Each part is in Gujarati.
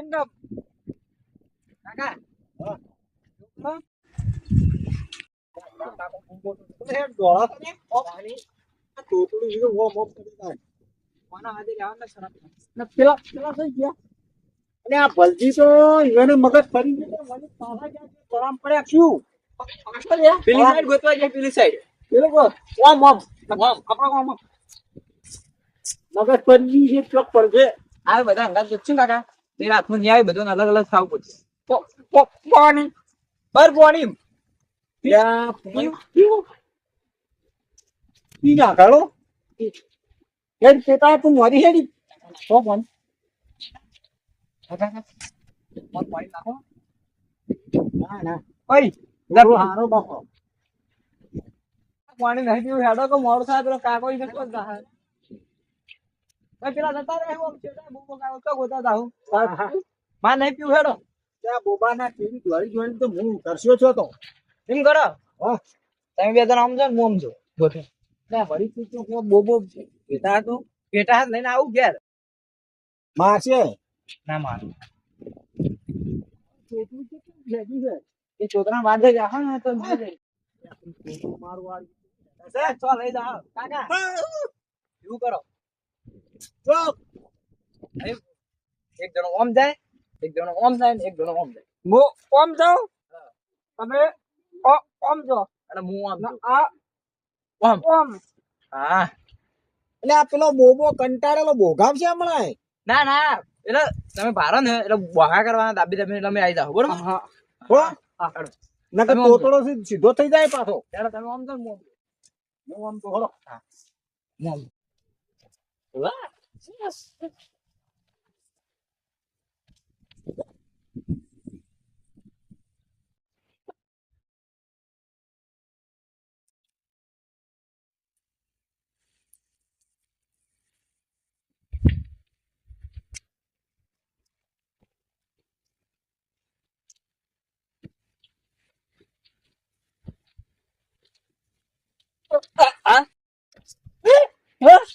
સિંગમ કાકા ભલજી તો એને મગજ ફરી? પડ્યા શું પેલી સાઈડ ગોતવા જાય પેલી સાઈડ પેલો ઓમ ઓમ ઓમ આપણા ઓમ ઓમ. મગજ ફરી ચોક પડશે આ બધા અંગાત કાકા તે રાતનું ન્યાય બધું અલગ અલગ થવું પડશે. પાણી, બર પોણી. ત્યાં પાણી પીવું. પી નાખાડો હેડ તું મારી હેડી. તો ના ના. ઓય તારો હારો બાપો. પાણી નહીં થાય, પેલો કાકો જતો જ જાહે. પેલા જતા રહે ઓમ છેટા બૂબો તો ગોતા જાહું માં નહીં પીવું હેડો. ત્યાં બોબાના ટીવી જોડી જોઈને તો હું કરશો છો તો. એમ કરો. હા. તમે બે જણા આમ ને હું વળી બોબો હાથ લઈને આવું ઘેર. ના મારું કેટલું છે. એ છોકરા બાંધે જા હા તો મારું વાળી. છે. લઈ જાઓ. કાકા. એવું કરો. એક જણો ઓમ જાય એક જણો ઓમ જાય ને એક જણો ઓમ જાય. હું ઓમ જાઉં? તમે ઓમ જો અને હું ઓમ. આ ઓમ. ઓમ. હા. એટલે આ પેલો બોબો કંટાળેલો બોગાવ છે હમણાં? ના ના. એટલે તમે ભારો ને એટલે બહા કરવાના દાબી દાબી એટલે અમે આવી જાઓ બરોબર? હો નકર તમે આમ તોતડો સીધો થઈ જાય પાછો. ત્યારે તમે ઓમ તો હું ઓમ આમ તો હળો. હું. ઓમ જાઉં. વાહ.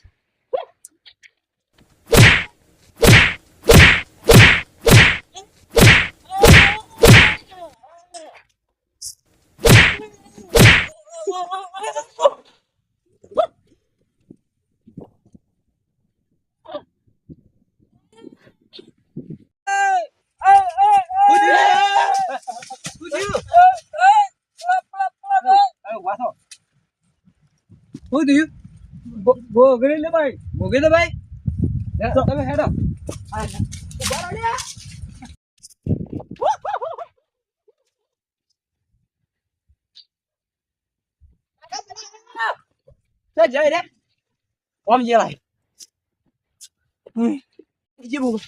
શું થયું? અરે ઊભા થો. શું થયું? બોગડી લે ભાઈ ભોગી દો ભાઈ તમે હેડો ચાલ જાય રે ઓમ જેવાય જે બોલ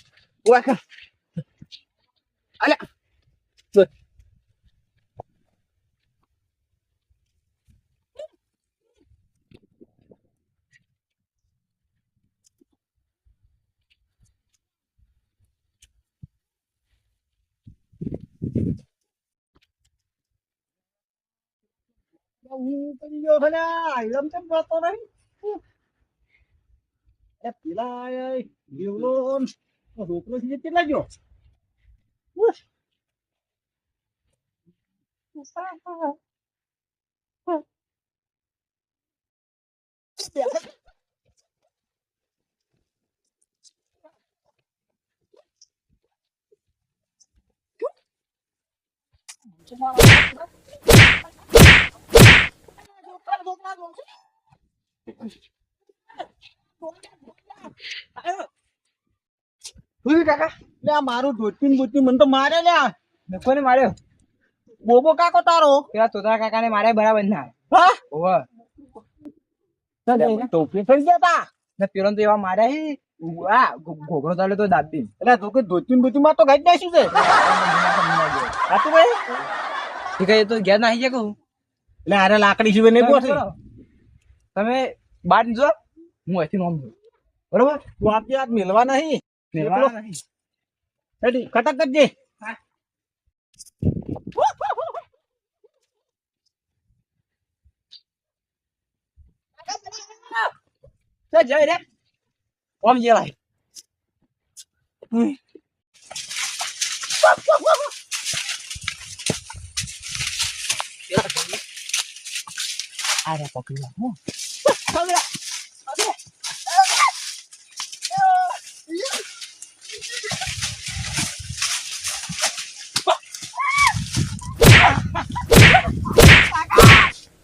હું કરી ગયો છે લ્યા. એમ કેમ કરતો નહીં? એ પેલા એ દેવલો ન રોકલો છે એ કેટલા ગયો ઉહ. શું થયું કાકા લે આ મારું ધોતી બોતી મને તો મારે લ્યા મેં માર્યો. બોબો કાકો તારો? પેલા તોતા કાકાને મારે બરાબર ના. હા? ઓવર ટોપી ફરી ગયા તા. ને પેલો તો એવા માર્યા હે આ ઘોઘરો ચાલે તો દાબી એટલે તું કે ધોતી બોતી માં તો ગાડી નાખ્યું છે. સાચું ભાઈ? ઠીક એ તો ઘેર નાખી જાય કહું એટલે આરે લાકડી સિવાય નહીં બોસે તમે બાર જો હું અહીંથી નોમ છું બરોબર? તું આપી હાથ મેલવા નહીં. મેળવાના નહીં. રેડી કટક કરજે. જાય રે. ઓમ જેવાય અરે પકડી હું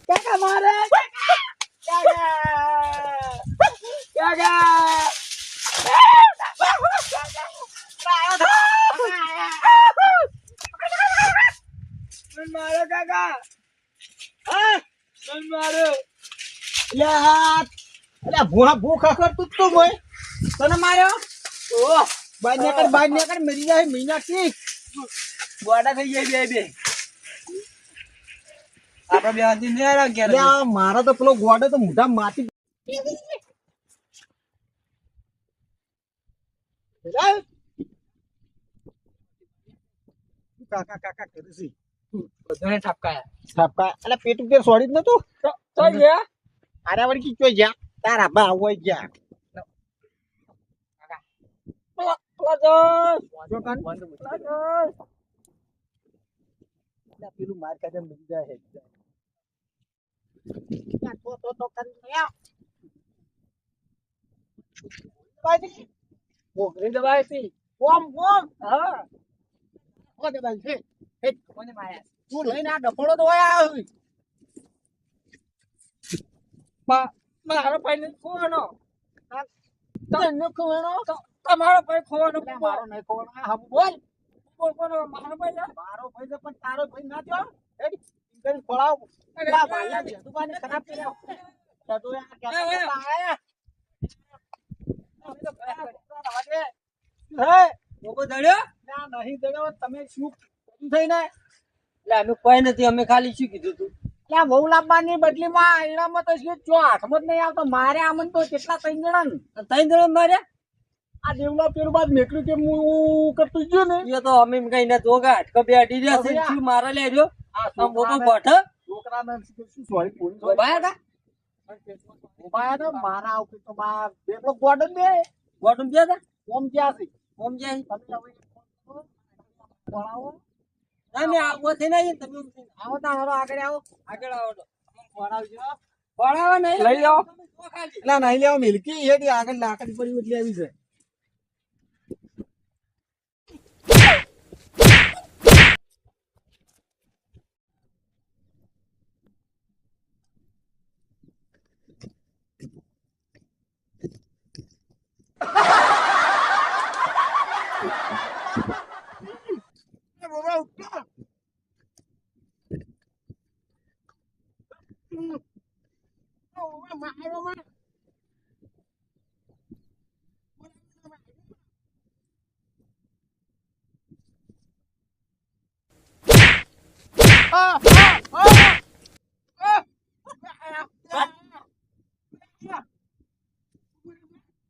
કાકા મારે કાકા કાકા મન મારો કાકા હા મન મારો લે હાથ અલે ભૂહા ભૂખ ખખર તું તું મોય. તને માર્યો? ઓહ બાય ને કર બાય ને કર મરી જાય મીનાક્ષી. ગોડા થઈ જાય બે બે. આપડે બે હાથી નહીં આવ્યા ઘેર. લે આ મારા તો પેલો ગોડો તો મોઢા માટી લે. કાકા કાકા કરે છે. બધાને ઠપકાયા. સાપકા અલે પેટ ઉપર સોડી જ નતું? તો ગયા આરા વળી કી ચોઈ જા તારા બા હોય જા પ્લસ વાજો કાન લે પેલું માર કાજે મરી જાય હે યા તો તો તો કર લે બાજી મોકરી દબાઈ હતી ઓમ ઓમ હા ઓ દે બાઈ હે હે કોને માર્યા તું લઈને આ ડફોડો તો હોય આવી મા મારો ભાઈ ખોવાનો. તમને ખોવાનો? તમારો ભાઈ ખોવાનો. મારો નહીં ખોવાનો હા બોલ. બોલ બોલો મારો ભાઈ. મારો ભાઈ છે પણ તારો ભાઈ ના હેડ ઇંગલ ખોળાવ લા ભાઈલા જતુબાને ખરાબ કર્યો. તો આ કે આયા? હે? લોકો દડ્યો? ના નહીં દડ્યો. તમે શું થઈ થઈને? એટલે અમે કોઈ નથી. અમે ખાલી શું કીધું તું? ત્યાં વહુ લાવવાની બદલીમાં માં તો શું જો હાથમાં જ નહીં આવતો મારે આમ તો કેટલા ત્રણ જણા ને? ત્રણ જણા માર્યા આ દેવલા પેલું બાદ નીકળ્યું કે હું કરતું ગયો ને એ તો અમે કઈ ને જોગા અટકો બે અડી રહ્યા છે શું મારા લે રહ્યો? આ આમ મોટો ગોઠ છોકરાને શું સોરી પોલીસ ઊભા હતા? ઊભા તો મારા ઉપર તો મારા બેટલો ગોડન બે. ગોડન બે હતા? ઓમ ક્યાં છે. ઓમ તમે હવે ભણાવો. ના મેં આવો થઈ નહીં તમે આવો તા હારો આગળ આવો. આગળ આવો નહીં લઈ જાઓ. જો નહીં લેવા મિલકી. એ આગળ લાકડી પડી એટલે આવી છે ઓય, ઓય, મોબાઈલ. આ પૂરો ને. મારા ભાઈ બોલો. ઓય, વળગી. મેં આલું છું. ચાલ આપી છે? ના નહીં લાપી? માં નીલા બે આગળ તો ભાઈબંધ નહીં એ નહીં, ચાલ. ઘુમાયા હતા.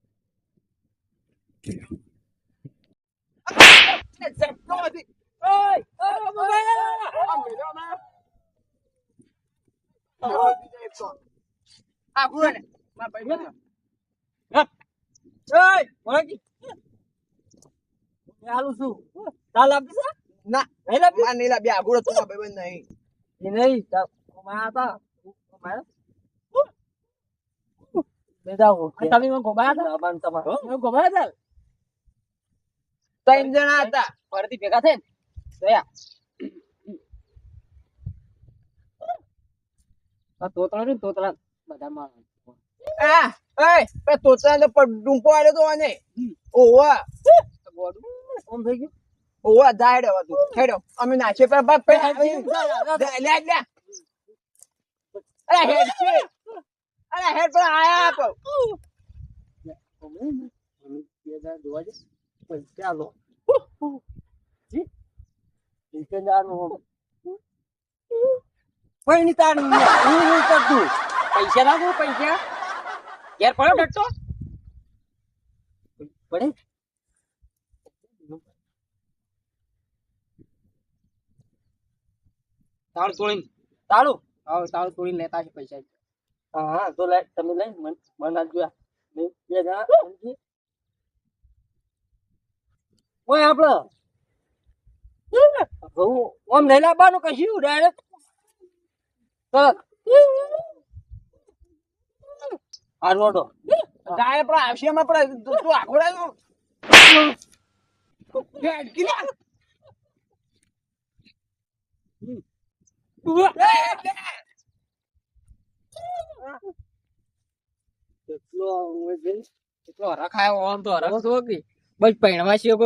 ઘુમાયા? બેટા, તમે મને ઘુમાયા હતા? તમે ઘુમાયા હતા? ત્રણ જણા હતા ફરીથી ભેગા થઈને જોયા આ તોતરા ને તોતરા બધા માણસ આ એ પે તોતા ને પર ડુંપો આલ્યો તો આને. ઓવા. થઈ ગયું? ઓવા દાડે હતું. ખેડો અમે નાચે પર બાપ પે લે લે અરે હેડ છે. અરે હેડ પર આયા આપ. જોવા જઈએ પૈસા લો પૈસા જાનું કોઈ નહીં તાર હું હું કરતું. પૈસા લાગુ પૈસા. ઘેર પડ્યો ડટતો પડે? તાળું તોડીને. તાળું? હા તાળું તોડીને લેતા છે પૈસા. હા હા તો લે તમે લઈ મન મન બે જણા. સમજી ઓય આપડે. હું ઓમ નહીં લાવવાનું કશું ડાયરેક્ટ તરત આ રોડો જાય પણ આવશે એમાં પણ તું તું આખો લે.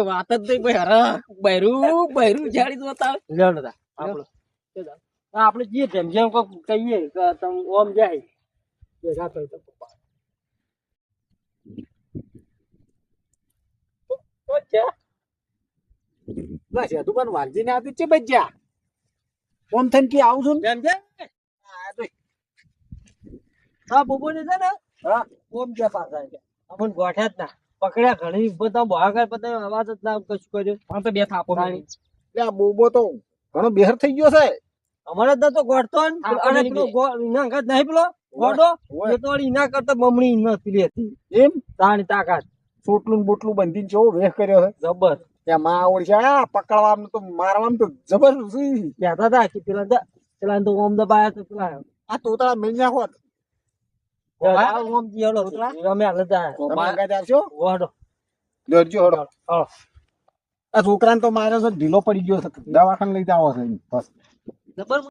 વાત જ નહીં હરખ બૈરું બૈરું જાડી જોતા આપણો આપણે જે જેમ જેમ કોક કહીએ કે તમે ઓમ જાય. ભેગા થઈ તો બસ એ તું પણ વાલજીને આપી છે બચ્ચા ઓમ થઈને કે આવું છું ને? જેમ છે હા બોબો ને છે ને? હા. ઓમ જે પાછા છે અમન ગોઠ્યા જ ના. પકડ્યા ઘણી બધા બહાગર બધા અવાજ જ ના કશું કર્યું. પણ તો બે થાપો એટલે આ બોબો તો ઘણો બેહર થઈ ગયો છે. અમારે તો તો ગોઠતો ને અને પેલો અંગત નહીં પેલો? ગોડો એ તો એના કરતા બમણી ન પેલી હતી. એમ? તાણી તાકાત. સોટલું ને બોટલું બંધીને કેવો વેહ કર્યો છે જબર. ત્યાં માં આવડી છે આ પકડવાનું તો મારવાનું તો જબર કહેતા હતા કે પેલા તો પેલા તો ઓમ દબાયા તો પેલા આ તોતળા મેલ નાખો ઓમ જી હલો રમે હાલ જાય ગોડો દરજો હડો હા. આ છોકરાને તો મારે છે ઢીલો પડી ગયો છે. દવાખાને લઈ જાવ છે. બસ. જબર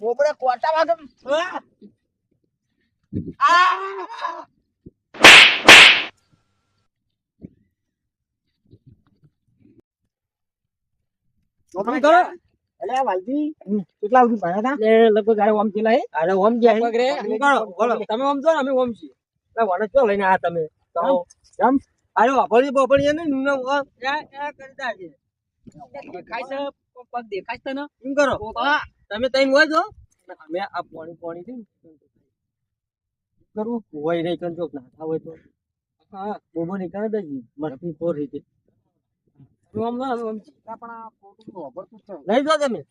પોપડે કોટા વાગે તમે કરો અલ્યા વાલજી કેટલા સુધી ભણ્યા હતા લગભગ આરે ઓમ ઓમ તમે કરો બોલો. તમે ઓમ છો અમે ઓમ છીએ. એટલે લઈને આ તમે? તો કેમ? વાપરી ને આ આ કરતા છે. પગ દેખાય એમ કરો. તમે તઈ હોય છો? અમે આ પાણી પાણી છે ને. કરું? હોય નહીં કંજોક ના હોય તો. હા બોબો નીકળે દજી મસ્તી ખોર રીતે. નહીં જો તમે.